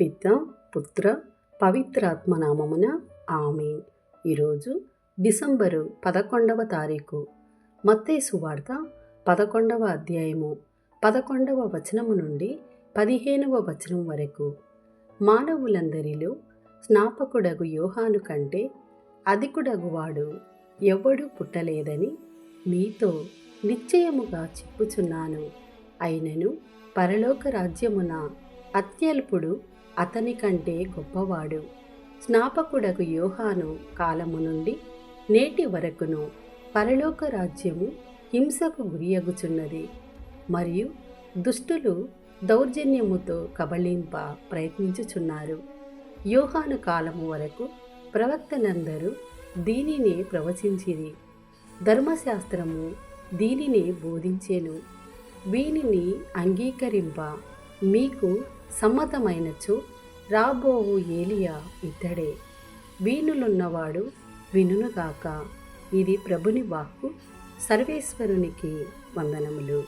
పిత పుత్ర పవిత్రాత్మ నామమున ఆమె ఈరోజు డిసెంబరు పదకొండవ తారీఖు. మత్తేసు వార్త పదకొండవ అధ్యాయము పదకొండవ వచనము నుండి పదిహేనవ వచనం వరకు. మానవులందరిలో స్నాపకుడగు యోహాను కంటే అధికుడగువాడు ఎవ్వడూ పుట్టలేదని మీతో నిశ్చయముగా చెప్పుచున్నాను. అయినను పరలోక రాజ్యమున అత్యల్పుడు అతని కంటే గొప్పవాడు. స్నాపకుడకు యోహాను కాలము నుండి నేటి వరకును పరలోక రాజ్యము హింసకు గురియగుచున్నది. మరియు దుష్టులు దౌర్జన్యముతో కబళింప ప్రయత్నించుచున్నారు. యోహాను కాలము వరకు ప్రవక్తలందరూ దీనినే ప్రవచించిరి. ధర్మశాస్త్రము దీనినే బోధించెను. వీనిని అంగీకరింప మీకు సమ్మతమైనచో రాబోవు ఏలియా ఇతడే. వీణులున్నవాడు వినునుగాక. ఇది ప్రభుని వాక్కు. సర్వేశ్వరునికి వందనములు.